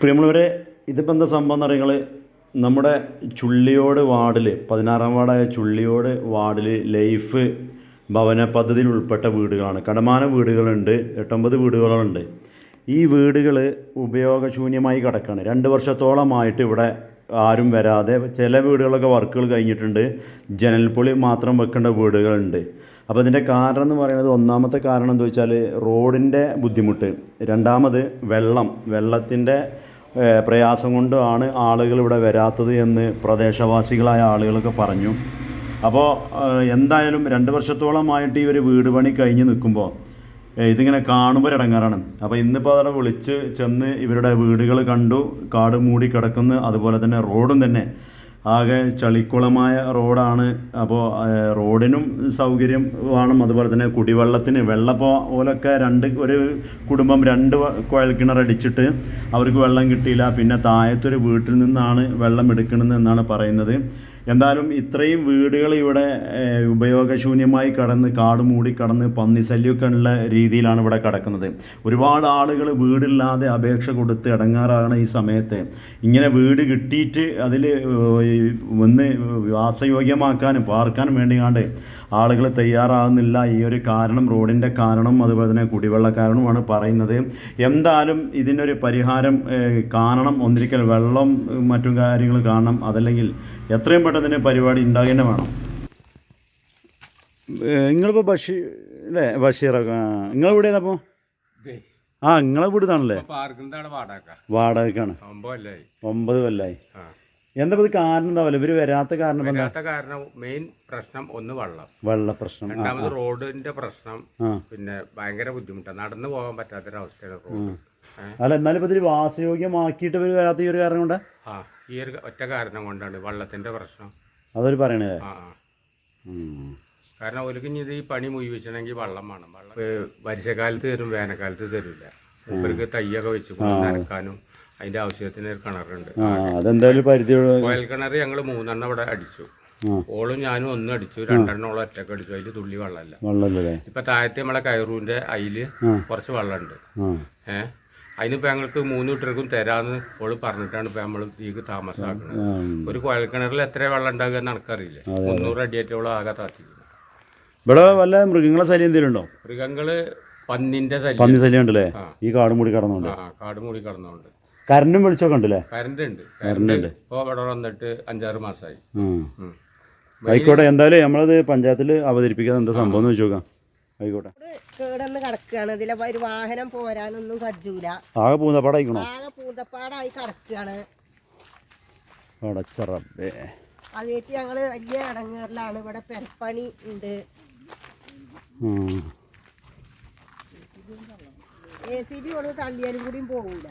പ്രിയമുള്ളവരെ ഇതിപ്പോൾ എന്താ സംഭവം എന്ന് പറയുന്നത് നമ്മുടെ ചുള്ളിയോട് വാർഡിൽ പതിനാറാം വാർഡായ ചുള്ളിയോട് വാർഡിൽ ലൈഫ് ഭവന പദ്ധതിയിൽ ഉൾപ്പെട്ട വീടുകളാണ്. കടമാന വീടുകളുണ്ട് എട്ടൊമ്പത് വീടുകളുണ്ട്. ഈ വീടുകൾ ഉപയോഗശൂന്യമായി കിടക്കുകയാണ് രണ്ട് വർഷത്തോളമായിട്ട് ഇവിടെ ആരും വരാതെ ചില വീടുകളൊക്കെ വർക്കുകൾ കഴിഞ്ഞിട്ടുണ്ട്. ജനൽപ്പൊളി മാത്രം വെക്കേണ്ട വീടുകളുണ്ട്. അപ്പോൾ ഇതിന്റെ കാരണം എന്ന് പറയുന്നത് ഒന്നാമത്തെ കാരണം എന്താ വെച്ചാൽ റോഡിന്റെ ബുദ്ധിമുട്ട്. രണ്ടാമത് വെള്ളം. വെള്ളത്തിന്റെ പ്രയാസം കൊണ്ടാണ് ആളുകൾ ഇവിടെ വരാത്തത് എന്ന് പ്രദേശവാസികളായ ആളുകളൊക്കെ പറഞ്ഞു. അപ്പോൾ എന്തായാലും രണ്ട് വർഷത്തോളമായിട്ട് ഈ ഒരു വീട് പണി കഴിഞ്ഞ് നിൽക്കുമ്പോൾ ഇതിങ്ങനെ കാണുമ്പോൾ ഇടങ്ങാറാണ്. അപ്പോൾ ഇന്നിപ്പോൾ അവിടെ വിളിച്ച് ചെന്ന് ഇവരുടെ വീടുകൾ കണ്ടു കാട് മൂടി കിടക്കുന്നു അതുപോലെ തന്നെ റോഡും തന്നെ ആകെ ചളിക്കുളമായ റോഡാണ്. അപ്പോൾ റോഡിനും സൗകര്യം വേണം. അതുപോലെ തന്നെ കുടിവെള്ളത്തിന് വെള്ളപ്പോൾ ഓലൊക്കെ രണ്ട് ഒരു കുടുംബം രണ്ട് കുഴൽക്കിണറടിച്ചിട്ട് അവർക്ക് വെള്ളം കിട്ടിയില്ല. പിന്നെ താഴത്തൊരു വീട്ടിൽ നിന്നാണ് വെള്ളം എടുക്കണമെന്നാണ് പറയുന്നത്. എന്തായാലും ഇത്രയും വീടുകൾ ഇവിടെ ഉപയോഗശൂന്യമായി കടന്ന് കാട് മൂടി കടന്ന് പന്നി ഉള്ള രീതിയിലാണ് ഇവിടെ കിടക്കുന്നത്. ഒരുപാട് ആളുകൾ വീടില്ലാതെ അപേക്ഷ കൊടുത്ത് ഇടങ്ങാറാണ് ഈ സമയത്ത്. ഇങ്ങനെ വീട് കിട്ടിയിട്ട് അതിൽ വന്ന് വാസയോഗ്യമാക്കാനും പാർക്കാനും വേണ്ടിയാണ്ട് ആളുകൾ തയ്യാറാകുന്നില്ല ഈ ഒരു കാരണം റോഡിന്റെ കാരണം അതുപോലെ തന്നെ കുടിവെള്ള കാരണമാണ് പറയുന്നത്. എന്തായാലും ഇതിനൊരു പരിഹാരം കാണണം. ഒന്നിരിക്കൽ വെള്ളം മറ്റു കാര്യങ്ങൾ കാണണം. അതല്ലെങ്കിൽ എത്രയും പെട്ടെന്ന് ഇതിന് പരിപാടി ഉണ്ടാകേണ്ട തന്നെ വേണം നിങ്ങളിപ്പോൾ ബഷീർ അല്ലേ ബഷീറൊക്കെ നിങ്ങൾ എവിടെയാണ് അപ്പോൾ ആ നിങ്ങളെ വീട് ആണല്ലേ വാടകക്കാണ് ഒമ്പത് കൊല്ലായി. ആ. എന്താ ഇത് കാരണം എന്താ ഇവർ വരാത്ത കാരണം വരാത്ത കാരണം മെയിൻ പ്രശ്നം ഒന്ന് വെള്ളം. വെള്ള പ്രശ്നം. രണ്ടാമത് റോഡിന്റെ പ്രശ്നം. പിന്നെ ഭയങ്കര ബുദ്ധിമുട്ടാണ് നടന്നു പോകാൻ പറ്റാത്തൊരവസ്ഥയാണ് റോഡ്? അല്ല എന്നാലും ഇപ്പൊ ഇതിൽ വാസയോഗ്യമാക്കിയിട്ട് ഇവർ വരാത്ത ഈ ഒരു കാരണം കൊണ്ട്? ആ ഈ ഒരു ഒറ്റ കാരണം കൊണ്ടാണ് വെള്ളത്തിന്റെ പ്രശ്നം. അതൊരു പറയണേ. ആ ആ. കാരണം ഒരു ഇനി ഇത് ഈ പണി മുഴുവിച്ചണെങ്കിൽ വെള്ളം വേണം. വെള്ളം വരിശകാലത്ത് തരും വേനൽക്കാലത്ത് തരില്ല ഇവർക്ക് തയ്യൊക്കെ വെച്ച് കൊണ്ട് നനക്കാനും അതിന്റെ ആവശ്യത്തിന് ഒരു കിണറുണ്ട്. ആ അതെന്തായാലും പരിധി കോയൽ കിണർ ഞങ്ങൾ മൂന്നെണ്ണം ഇവിടെ അടിച്ചു. ആ. ഓളും ഞാനും ഒന്നും അടിച്ചു. രണ്ടെണ്ണോളം ഒറ്റയ്ക്ക് അടിച്ചു. അതിൽ തുള്ളി വെള്ളമല്ല വെള്ളമല്ലേ ഇപ്പൊ താഴത്തെ നമ്മളെ കയറൂന്റെ അയിൽ കുറച്ച് വെള്ളമുണ്ട് ആ. ഏഹ് അതിനിപ്പോ ഞങ്ങൾക്ക് മൂന്ന് വീട്ടർക്കും തരാന്ന് ഓൾ പറഞ്ഞിട്ടാണ് ഇപ്പൊ നമ്മൾ ഈ താമസാക്കുന്നത് ഒരു കുഴൽ കിണറിൽ എത്ര വെള്ളം ഉണ്ടാകുക എന്ന് എനിക്കറിയില്ല. മുന്നൂറ് അടിയേറ്റോളം ആകെ താത്തിക്കുന്നു ഇവിടെ വല്ല മൃഗങ്ങളെ ശല്യം എന്തെങ്കിലും ഉണ്ടോ? മൃഗങ്ങൾ പന്നിന്റെ ശല്യം. പന്നി ശല്യം ഉണ്ടല്ലേ? ഈ കാട് മൂടി കടന്നുണ്ട്. കാട് മൂടി കടന്നുണ്ട്. കരണ്ടും വിളിച്ചൊക്കെ ഉണ്ടല്ലേ? കറണ്ട് ഉണ്ട്. കറണ്ട് ഇപ്പൊ ഇവിടെ വന്നിട്ട് അഞ്ചാറ് മാസമായി. ആയിക്കോട്ടെ എന്തായാലും നമ്മളത് പഞ്ചായത്തിൽ അവതരിപ്പിക്കാതെ എന്താ സംഭവം എന്ന് വെച്ച് നോക്കാം. ആയിക്കോട്ടെ. കേടന്ന് കിടക്കുകയാണ്. ഇതിലെ ഒരു വാഹനം പോരാനൊന്നും കജ്ജൂല ആകെ പൂന്തപ്പാടായിക്കണോ? ആകെ പൂന്തപ്പാടായി കിടക്കുകയാണ്. അടച്ചറബേ അതേറ്റ് ഞങ്ങൾ വലിയ ഇടങ്ങേറിലാണ്. ഇവിടെ പെരപ്പണി ഉണ്ട്. എ സി ബി കൊണ്ട് തള്ളിയാലും കൂടിയും പോകൂല